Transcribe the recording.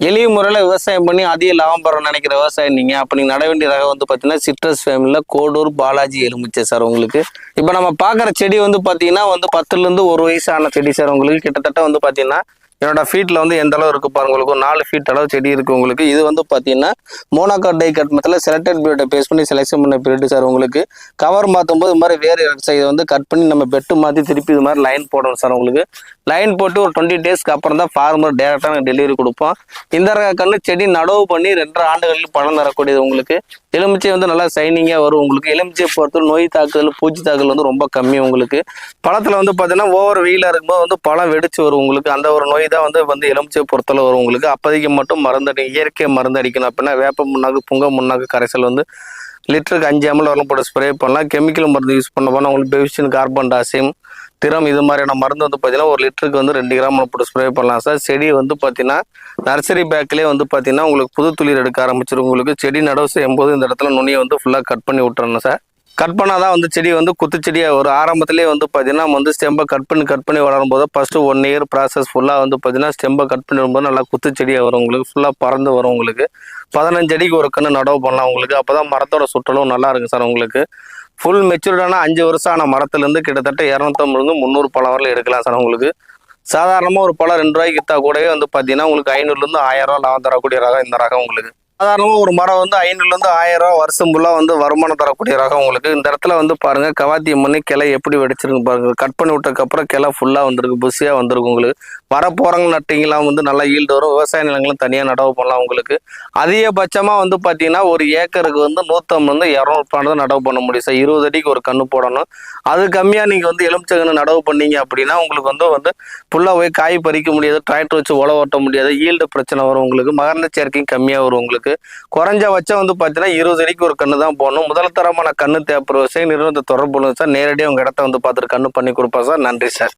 எளிய முறையில் விவசாயம் பண்ணி அதிக லாபம் பெற நினைக்கிற விவசாயம் நீங்கள் அப்போ நீங்கள் நட வேண்டிய ரகம் வந்து பார்த்தீங்கன்னா சிட்ரஸ் ஃபேமிலியில் கோடூர் பாலாஜி எலுமிச்சை சார் உங்களுக்கு. இப்போ நம்ம பார்க்குற செடி வந்து பார்த்தீங்கன்னா வந்து பத்துலேருந்து ஒரு வயசான செடி சார் உங்களுக்கு. கிட்டத்தட்ட வந்து பார்த்தீங்கன்னா என்னோட ஃபீட்டில் வந்து எந்த அளவு இருக்கு பாருங்க உங்களுக்கு ஒரு நாலு ஃபீட் அளவு செடி இருக்கு உங்களுக்கு. இது வந்து பார்த்தீங்கன்னா மோனோகாட் டை கட் மெத்தில் செலக்டட் பீரியடை பேஸ் பண்ணி செலெக்ஷன் பண்ண பீரியட் சார் உங்களுக்கு. கவர் மாற்றும் போது இது மாதிரி வேறு இதை வந்து கட் பண்ணி நம்ம பெட்டு மாற்றி திருப்பி இது மாதிரி லைன் போடணும் சார் உங்களுக்கு. லைன் போட்டு ஒரு டுவெண்ட்டி டேஸ்க்கு அப்புறம் தான் ஃபார்மர் டேரெக்டாக டெலிவரி கொடுப்போம். இந்த கண்ணு செடி நடவு பண்ணி ரெண்டரை ஆண்டுகளில் பழம் தரக்கூடியது உங்களுக்கு. எலுமிச்சை வந்து நல்லா சைனிங்காக வரும் உங்களுக்கு. எலுமிச்சை பொறுத்தவரை நோய் தாக்குதல் பூச்சி தாக்குதல் வந்து ரொம்ப கம்மி உங்களுக்கு. பழத்தில் வந்து பார்த்தீங்கன்னா ஓவர் வெயிலாக இருக்கும்போது வந்து பழம் வெடிச்சு வரும் உங்களுக்கு. அந்த ஒரு நோய் தான் வந்து வந்து எலுமிச்சை பொறுத்தளவு வரும் உங்களுக்கு அப்போதைக்கு மட்டும் மருந்து அடி இயற்கை மருந்து அடிக்கணும் அப்படின்னா வேப்ப முன்னாக்கு புங்க முன்னாக்கு கரைசல் வந்து லிட்டருக்கு அஞ்சு எம்எல் வரலாம் போட்டு ஸ்ப்ரே பண்ணலாம். கெமிக்கல் மருந்து யூஸ் பண்ண போனால் உங்களுக்கு பெவிஷன் கார்பன் டாசியம் திறம் இது மாதிரியான மருந்து வந்து பார்த்தீங்கன்னா ஒரு லிட்டருக்கு வந்து ரெண்டு கிராம் போட்டு ஸ்ப்ரே பண்ணலாம். சார் செடி வந்து பார்த்தீங்கன்னா நர்சரி பேக்லேயே வந்து பார்த்தீங்கன்னா உங்களுக்கு புது துளிர் எடுக்க ஆரம்பிச்சிடும் உங்களுக்கு செடி நடவு செய்யும் போது இந்த இடத்துல நுனியை வந்து ஃபுல்லாக கட் பண்ணி விட்டுறணும் சார். கட் பண்ணால் தான் வந்து செடி வந்து குத்துச்செடியாக ஒரு ஆரம்பத்திலேயே வந்து பார்த்தீங்கன்னா வந்து ஸ்டெம்பை கட் பண்ணி கட் பண்ணி வளரும் போது ஃபஸ்ட்டு ஒன் இயர் ப்ராசஸ் ஃபுல்லாக வந்து பார்த்தீங்கன்னா ஸ்டெம்பை கட் பண்ணி வரும்போது நல்லா குத்துச்செடியாக வரும் உங்களுக்கு. ஃபுல்லாக பறந்து வரும் உங்களுக்கு. பதினஞ்சு அடிக்கு ஒரு கன்று நடவு பண்ணலாம் உங்களுக்கு. அப்போ தான் மரத்தோட சுற்றலும் நல்லா இருக்கும் சார் உங்களுக்கு. ஃபுல் மெச்சூர்டான அஞ்சு வருஷம் ஆன மரத்துலேருந்து கிட்டத்தட்ட இரநூத்தம்பதுலேருந்து முந்நூறு பழம் வரல எடுக்கலாம் சார் உங்களுக்கு. சாதாரணமாக ஒரு பழம் ரெண்டு ரூபாய்க்கு விற்றா கூடவே வந்து பார்த்தீங்கன்னா உங்களுக்கு ஐநூறுலேருந்து ஆயிரம் ரூபா லாபம் தரக்கூடிய ரகம் இந்த ரகம் உங்களுக்கு. சாதாரணமாக ஒரு மரம் வந்து ஐநூறுலேருந்து ஆயிரம் ரூபா வருஷம் ஃபுல்லாக வந்து வருமானம் தரக்கூடிய ரகம் உங்களுக்கு. இந்த இடத்துல வந்து பாருங்க கவாத்தியம் பண்ணி கிளை எப்படி வெடிச்சிருக்கு பாருங்க. கட் பண்ணி விட்டதுக்கப்புறம் கிளை ஃபுல்லாக வந்திருக்கு புஷியாக வந்திருக்கு உங்களுக்கு. மரம் போகிறவங்க நட்டிங்கெல்லாம் வந்து நல்லா ஈல்டு வரும். விவசாய நிலங்களும் தனியாக நடவு பண்ணலாம் உங்களுக்கு. அதிகபட்சமாக வந்து பார்த்தீங்கன்னா ஒரு ஏக்கருக்கு வந்து நூற்றம்பது வந்து பணம் தான் நடவு பண்ண முடியும் சார். இருபது அடிக்கு ஒரு கன்று போடணும். அது கம்மியாக நீங்கள் வந்து எலுமிச்சகன்னு நடவு பண்ணீங்க அப்படின்னா உங்களுக்கு வந்து வந்து ஃபுல்லாக போய் காய் பறிக்க முடியாது டிராக்டர் வச்சு உழவு ஓட்ட முடியாது. ஈல்டு பிரச்சனை வரும் உங்களுக்கு. மகர்ந்த சேர்க்கையும் கம்மியாக வரும் உங்களுக்கு. குறைஞ்சபட்சம் வந்து பார்த்தீங்கன்னா இருபது அடிக்கு ஒரு கண்ணு தான் போடணும். முதல் தரமான கண்ணு தேவைப்படுற விவசாயம் நிறுவனத்தை தொடர்பு சார் நேரடியாக உங்கள் இடத்த வந்து பார்த்துட்டு கண்ணு பண்ணி கொடுப்பா சார் நன்றி சார்.